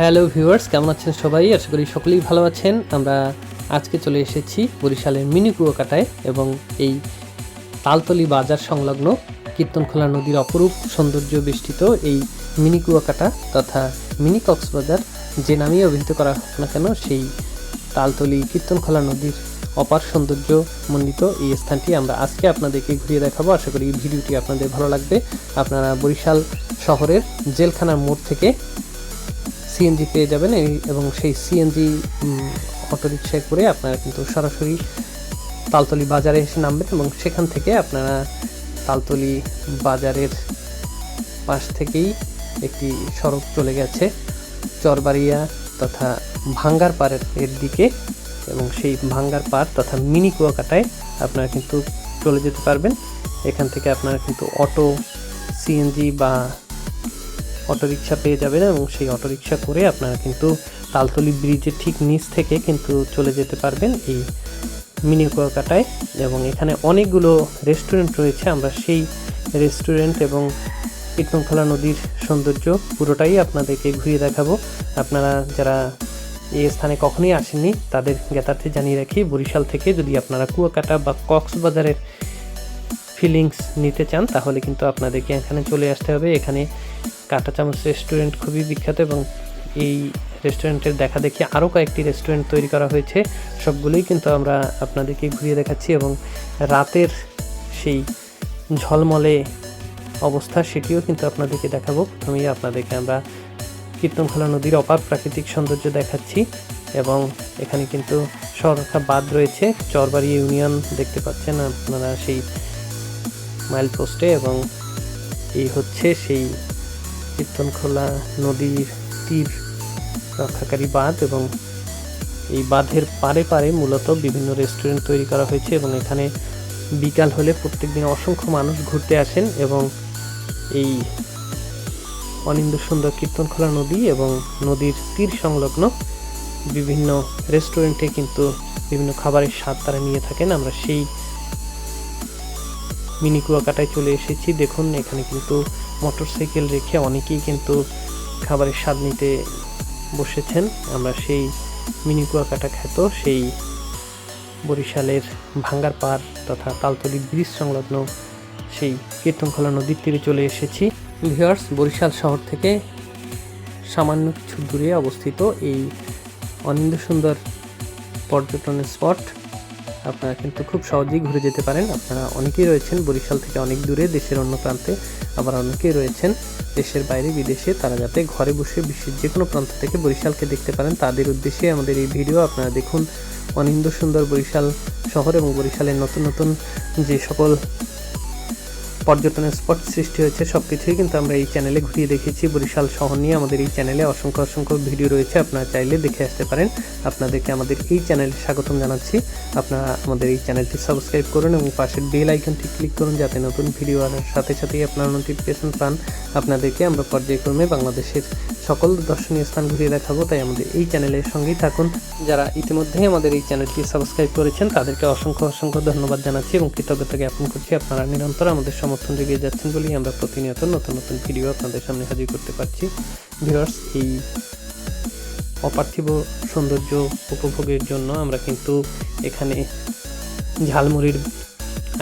Hello viewers, কেমন আছেন সবাই? আশা করি সকলেই ভালো আছেন। আমরা আজকে চলে এসেছি বরিশালের মিনি কুয়াকাটায় এবং এই তালতলি বাজার সংলগ্ন কীর্তনখোলা নদীর অপরূপ সৌন্দর্য বেষ্টিত এই মিনি কুয়াকাটা তথা মিনি কক্সবাজার যে নামেই অভিহিত করা হোক না কেন, সেই তালতলি কীর্তনখোলা নদীর অপার সৌন্দর্য মণ্ডিত এই স্থানটি আমরা আজকে আপনাদেরকে ঘুরিয়ে দেখাবো। আশা করি ভিডিওটি আপনাদের ভালো লাগবে। আপনারা বরিশাল শহরের জেলখানার মোড় থেকে সিএনজি পেয়ে যাবেন এবং সেই সিএনজি অটোরিকশায় করে আপনারা কিন্তু সরাসরি তালতলি বাজারে এসে নামবেন এবং সেখান থেকে আপনারা তালতলি বাজারের পাশ থেকেই একটি সড়ক চলে গেছে চরবাড়িয়া তথা ভাঙ্গার পাড়ের এর দিকে এবং সেই ভাঙ্গার পাড় তথা মিনি কুয়াকাটায় আপনারা কিন্তু চলে যেতে পারবেন। এখান থেকে আপনারা কিন্তু অটো সিএনজি বা অটোরিকশা পেয়ে যাবেন এবং সেই অটোরিকশা করে আপনারা কিন্তু তালতলি ব্রিজের ঠিক নিচ থেকে কিন্তু চলে যেতে পারবেন এই মিনি কুয়াকাটায় এবং এখানে অনেকগুলো রেস্টুরেন্ট রয়েছে। আমরা সেই রেস্টুরেন্ট এবং কীর্তনখোলা নদীর সৌন্দর্য পুরোটাই আপনাদেরকে ঘুরিয়ে দেখাবো। আপনারা যারা এই স্থানে কখনোই আসেননি, তাদের জ্ঞাতার্থে জানিয়ে রাখি, বরিশাল থেকে যদি আপনারা কুয়াকাটা বা কক্সবাজারের ফিলিংস নিতে চান, তাহলে কিন্তু আপনাদেরকে এখানে চলে আসতে হবে। এখানে কাঁটা চামচ রেস্টুরেন্ট খুবই বিখ্যাত এবং এই রেস্টুরেন্টের দেখা দেখি আরও কয়েকটি রেস্টুরেন্ট তৈরি করা হয়েছে। সবগুলোই কিন্তু আমরা আপনাদেরকে ঘুরিয়ে দেখাচ্ছি এবং রাতের সেই ঝলমলে অবস্থা সেটিও কিন্তু আপনাদেরকে দেখাবো। প্রথমেই আপনাদেরকে আমরা কীর্তনখোলা নদীর অপার প্রাকৃতিক সৌন্দর্য দেখাচ্ছি এবং এখানে কিন্তু সরকার বাদ রয়েছে। চরবাড়ি ইউনিয়ন দেখতে পাচ্ছেন আপনারা সেই মাইল পোস্টে এবং এই হচ্ছে সেই কীর্তনখোলা নদীর তীর রক্ষাকারী বাঁধ এবং এই বাঁধের পারে পারে মূলত বিভিন্ন রেস্টুরেন্ট তৈরি করা হয়েছে এবং এখানে বিকাল হলে প্রত্যেকদিন অসংখ্য মানুষ ঘুরতে আসেন এবং এই অনিন্দ সুন্দর কীর্তনখোলা নদী এবং নদীর তীর সংলগ্ন বিভিন্ন রেস্টুরেন্টে কিন্তু বিভিন্ন খাবারের স্বাদ তারা নিয়ে থাকেন। আমরা সেই মিনি কুয়াকাটায় চলে এসেছি। দেখুন, এখানে কিন্তু মোটরসাইকেল রেখে অনেকেই কিন্তু খাবারের স্বাদ নিতে বসেছেন। আমরা সেই মিনি কুয়াকাটা খ্যাত, সেই বরিশালের ভাঙ্গার পাড় তথা তালতলি ব্রিজ সংলগ্ন সেই কীর্তনখোলা নদীর তীরে চলে এসেছি। ভিউয়ার্স, বরিশাল শহর থেকে সামান্য কিছু দূরে অবস্থিত এই অনিন্দ সুন্দর পর্যটন স্পট। আপনারা কিন্তু খুব সহজেই ঘুরে যেতে পারেন। আপনারা অনেকেই রয়েছেন বরিশাল থেকে অনেক দূরে, দেশের অন্য প্রান্তে। আবার অনেকেই রয়েছেন দেশের বাইরে, বিদেশে। তারা যাতে ঘরে বসে বিশ্বের যে কোনো প্রান্ত থেকে বরিশালকে দেখতে পারেন। তাদের উদ্দেশ্যে আমাদের এই ভিডিও আপনারা দেখুন। অনিন্দ সুন্দর বরিশাল শহর এবং বরিশালের নতুন নতুন যে সকল পর্যটনের স্পট সৃষ্টি হয়েছে সব কিছুই কিন্তু আমরা এই চ্যানেলে ঘুরিয়ে দেখেছি। বরিশাল শহর নিয়ে আমাদের এই চ্যানেলে অসংখ্য অসংখ্য ভিডিও রয়েছে, আপনারা চাইলে দেখে আসতে পারেন। আপনাদেরকে আমাদের এই চ্যানেলে স্বাগতম জানাচ্ছি। আপনারা আমাদের এই চ্যানেলটি সাবস্ক্রাইব করুন এবং পাশের বেল আইকনটি ক্লিক করুন যাতে নতুন ভিডিও আনার সাথে সাথেই আপনারা নোটিফিকেশন পান। আপনাদেরকে আমরা পর্যায়ক্রমে বাংলাদেশের সকল দর্শনীয় স্থান ঘুরিয়ে দেখাবো, তাই আমাদের এই চ্যানেলের সঙ্গেই থাকুন। যারা ইতিমধ্যেই আমাদের এই চ্যানেলটি সাবস্ক্রাইব করেছেন, তাদেরকে অসংখ্য অসংখ্য ধন্যবাদ জানাচ্ছি এবং কৃতজ্ঞতা জ্ঞাপন করছি। আপনারা নিরন্তর আমাদের সমর্থন জেগে যাচ্ছেন বলেই আমরা প্রতিনিয়ত নতুন নতুন ভিডিও আপনাদের সামনে হাজির করতে পারছি। ভিউয়ার্স এই অপার্থিব সৌন্দর্য উপভোগের জন্য আমরা কিন্তু এখানে ঝালমুড়ির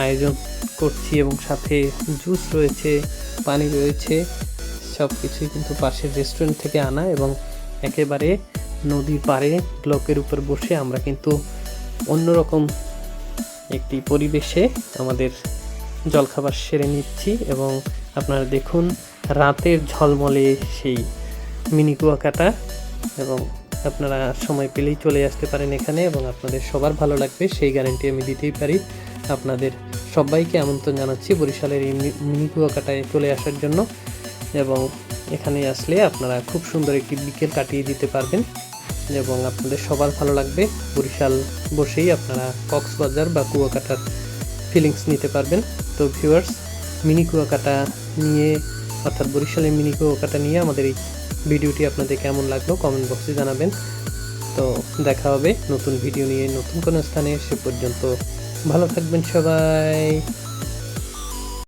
আয়োজন করছি এবং সাথে জুস রয়েছে, পানি রয়েছে সব কিছুই কিন্তু পাশের রেস্টুরেন্ট থেকে আনা এবং একেবারে নদীর পাড়ে ব্লকের উপর বসে আমরা কিন্তু অন্যরকম একটি পরিবেশে আমাদের জলখাবার সেরে নিচ্ছি এবং আপনারা দেখুন, রাতের ঝলমলে সেই মিনি কুয়াকাটা এবং আপনারা সময় পেলেই চলে আসতে পারেন এখানে এবং আপনাদের সবার ভালো লাগবে, সেই গ্যারান্টি আমি দিতেই পারি। আপনাদের সবাইকে আমন্ত্রণ জানাচ্ছি বরিশালের এই মিনি কুয়াকাটায় চলে আসার জন্য এবং এখানে আসলে আপনারা খুব সুন্দর একটি বিকেল কাটিয়ে দিতে পারবেন এবং আপনাদের সবার ভালো লাগবে। বরিশাল বসেই আপনারা কক্সবাজার বা কুয়াকাটার ফিলিংস নিতে পারবেন। তো ভিউয়ার্স মিনি কুয়াকাটা নিয়ে, অর্থাৎ বরিশালের মিনি কুয়াকাটা নিয়ে আমাদের এই ভিডিওটি আপনাদের কেমন লাগল কমেন্ট বক্সে জানাবেন। তো দেখা হবে নতুন ভিডিও নিয়ে নতুন কোনো স্থানে, সে পর্যন্ত ভালো থাকবেন সবাই।